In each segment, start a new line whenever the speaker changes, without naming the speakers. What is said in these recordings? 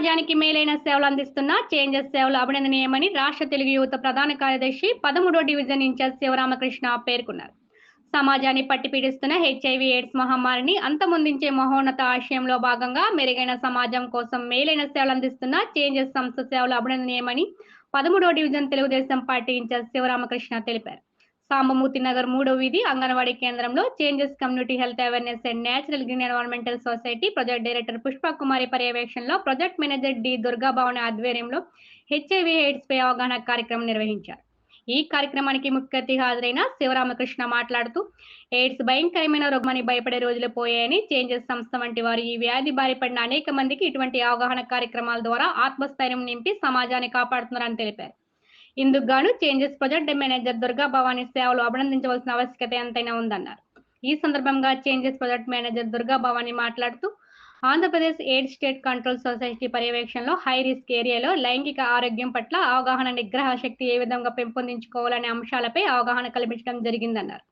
సమాజానికి మేలైన సేవలు అందిస్తున్న చేంజెస్ సేవలు అభినందనీయమని రాష్ట్ర తెలుగు యువత ప్రధాన కార్యదర్శి పదమూడో డివిజన్ ఇన్ఛార్జ్ శివరామకృష్ణ పేర్కొన్నారు. సమాజాన్ని పట్టిపీడిస్తున్న హెచ్ఐవి ఎయిడ్స్ మహమ్మారిని అంతమొందించే మహోన్నత ఆశయంలో భాగంగా మెరుగైన సమాజం కోసం మేలైన సేవలు అందిస్తున్న చేంజెస్ సంస్థ సేవలు అభినందనీయమని పదమూడో division Telugu Desam party incharge Sivaramakrishna తెలిపారు. సాంబమూర్తి నగర్ మూడో వీధి అంగన్వాడీ కేంద్రంలో changes community health awareness and natural green environmental society project director Pushpa Kumari పర్యవేక్షణలో project manager D Durga Bhavan ఆధ్వర్యంలో హెచ్ఐవి ఎయిడ్స్ పై అవగాహన కార్యక్రమం నిర్వహించారు. ఈ కార్యక్రమానికి ముఖ్య అతిథి హాజరైన శివరామకృష్ణ మాట్లాడుతూ ఎయిడ్స్ భయంకరమైన రోగమని భయపడే రోజులు పోయాయని చేంజెస్ సంస్థ వంటి వారు ఈ వ్యాధి బారిపడిన అనేక మందికి ఇటువంటి అవగాహన కార్యక్రమాల ద్వారా ఆత్మస్థైర్యం నింపి సమాజాన్ని కాపాడుతున్నారని తెలిపారు. ఇందుకు గాను changes project manager Durga Bhavani సేవలు అభినందించవలసిన ఆవశ్యకత ఎంతైనా ఉందన్నారు. ఈ సందర్భంగా changes project manager Durga Bhavani మాట్లాడుతూ Andhra Pradesh AIDS state control society పర్యవేక్షణలో హై రిస్క్ ఏరియాలో లైంగిక ఆరోగ్యం పట్ల అవగాహన నిగ్రహ శక్తి ఏ విధంగా పెంపొందించుకోవాలనే అంశాలపై అవగాహన కల్పించడం జరిగిందన్నారు.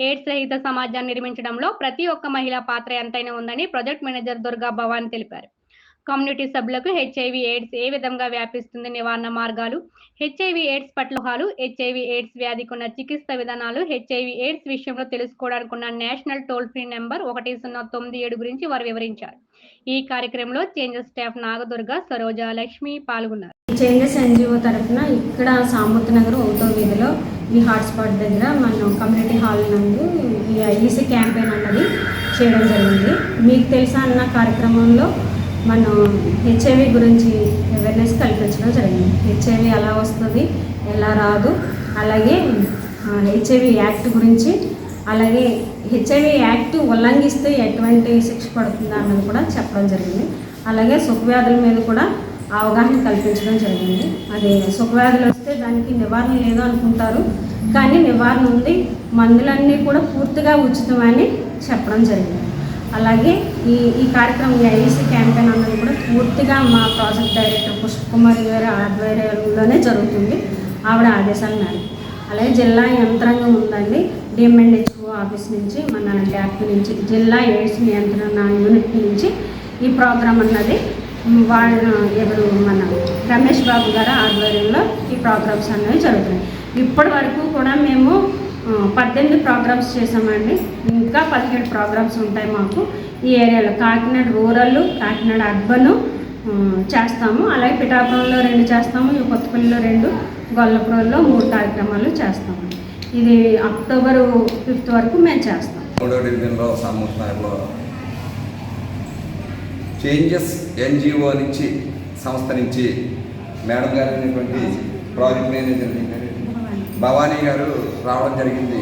ఎయిడ్స్ రహిత సమాజాన్ని నిర్మించడంలో ప్రతి ఒక్క మహిళ పాత్ర ఎంతైనా ఉందని ప్రాజెక్ట్ మేనేజర్ దుర్గా భవానీ తెలిపారు. కమ్యూనిటీ సభ్యులకు హెచ్ఐవి ఎయిడ్స్ ఏ విధంగా వ్యాపిస్తుంది నివారణ మార్గాలు? హెచ్ఐవి ఎయిడ్స్ పట్లహాలు హెచ్ఐవి ఎయిడ్స్ వ్యాధికి ఉన్న చికిత్స విధానాలు హెచ్ఐవి ఎయిడ్స్ విషయంలో తెలుసుకోవడానికి ఉన్న నేషనల్ టోల్ ఫ్రీ నెంబర్ ఒకటి సున్నా తొమ్మిది ఏడు గురించి వారు వివరించారు. ఈ కార్యక్రమంలో చేంజెస్ స్టాఫ్ నాగదుర్గ సరోజ లక్ష్మి పాల్గొన్నారు.
చేంజెస్ ఎన్జిఓ తరఫున ఇక్కడ సామూర్తి నగర్ ఒకటో వీధిలో ఈ హాట్స్పాట్ దగ్గర మనం కమ్యూనిటీ హాల్ నందు ఈసీ క్యాంపెయిన్ అన్నది చేయడం జరిగింది. మీకు తెలుసా అన్న కార్యక్రమంలో మనం హెచ్ఐవి గురించి అవేర్నెస్ కల్పించడం జరిగింది. హెచ్ఐవి ఎలా వస్తుంది ఎలా రాదు అలాగే హెచ్ఐవి యాక్ట్ గురించి అలాగే హెచ్ఐవి యాక్ట్ ఉల్లంఘిస్తే ఎటువంటి శిక్ష పడుతుందా అన్నది కూడా చెప్పడం జరిగింది. అలాగే సుఖవ్యాధుల మీద కూడా అవగాహన కల్పించడం జరిగింది. అది సుఖవ్యాధులు వస్తే దానికి నివారణ లేదు అనుకుంటారు కానీ నివారణ ఉంది. మందులన్నీ కూడా పూర్తిగా ఉచితమని చెప్పడం జరిగింది. అలాగే ఈ ఈ కార్యక్రమం ఐఈసీ క్యాంపెయిన్ అన్నది కూడా పూర్తిగా మా ప్రాజెక్ట్ డైరెక్టర్ పుష్పకుమారి గారి ఆధ్వర్యంలోనే జరుగుతుంది. ఆవిడ ఆదేశాల మేరకు అలాగే జిల్లా యంత్రాంగం ఉందండి. డిఎంఎండ్హెచ్ఓ ఆఫీస్ నుంచి మన ల్యాబ్ నుంచి జిల్లా ఎయిడ్స్ నియంత్రణ యూనిట్ నుంచి ఈ ప్రోగ్రాం అన్నది వాళ్ళ ఎవరు మన రమేష్ బాబు గారి ఆధ్వర్యంలో ఈ ప్రోగ్రామ్స్ అనేవి జరుగుతున్నాయి. ఇప్పటి వరకు కూడా మేము పద్దెనిమిది ప్రోగ్రామ్స్ చేసామండి ఇంకా పదిహేడు ప్రోగ్రామ్స్ ఉంటాయి మాకు ఈ ఏరియాలో. కాకినాడ రూరల్ కాకినాడ అర్బన్ చేస్తాము. అలాగే పిఠాపురంలో రెండు చేస్తాము ఈ కొత్తపల్లిలో రెండు గొల్లపురంలో మూడు కార్యక్రమాలు చేస్తాము. ఇది అక్టోబర్ ఫిఫ్త్ వరకు మేము చేస్తాం.
మూడో డివిజన్లో సామూహిక చేంజెస్ ఎన్జిఓ నుంచి సంస్థ నుంచి మేడం గారు అయినటువంటి ప్రాజెక్ట్ మేనేజర్ భవానీ గారు రావడం జరిగింది.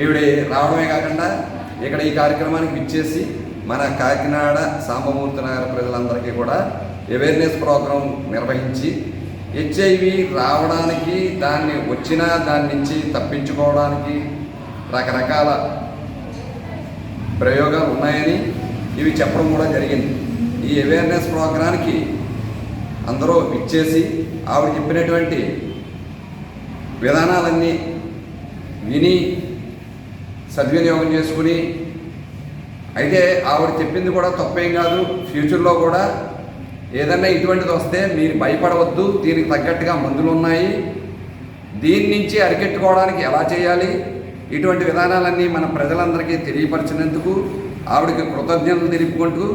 ఈవిడ రావడమే కాకుండా ఇక్కడ ఈ కార్యక్రమానికి విచ్చేసి మన కాకినాడ సాంబమూర్తి నగర ప్రజలందరికీ కూడా అవేర్నెస్ ప్రోగ్రాం నిర్వహించి హెచ్ఐవి రావడానికి దాన్ని వచ్చినా దాని నుంచి తప్పించుకోవడానికి రకరకాల ప్రయోగాలు ఉన్నాయని ఇవి చెప్పడం కూడా జరిగింది. ఈ అవేర్నెస్ ప్రోగ్రాంకి అందరూ ఇచ్చేసి ఆవిడ చెప్పినటువంటి విధానాలన్నీ విని సద్వినియోగం చేసుకుని అయితే ఆవిడ చెప్పింది కూడా తప్పేం కాదు. ఫ్యూచర్లో కూడా ఏదన్నా ఇటువంటిది వస్తే మీరు భయపడవద్దు. దీనికి తగ్గట్టుగా మందులు ఉన్నాయి. దీని నుంచి అరికెట్టుకోవడానికి ఎలా చేయాలి? ఇటువంటి విధానాలన్నీ మన ప్రజలందరికీ తెలియపరిచినందుకు ఆవిడకి కృతజ్ఞతలు తెలుపుకుంటూ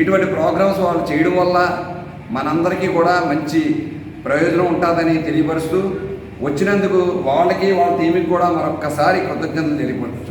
ఇటువంటి ప్రోగ్రామ్స్ వాళ్ళు చేయడం వల్ల మనందరికీ కూడా మంచి ప్రయోజనం ఉంటుందని తెలియపరుస్తూ వచ్చినందుకు వాళ్ళకి వాళ్ళ టీంకి కూడా మరొక్కసారి కృతజ్ఞతలు తెలియపడుతున్నాను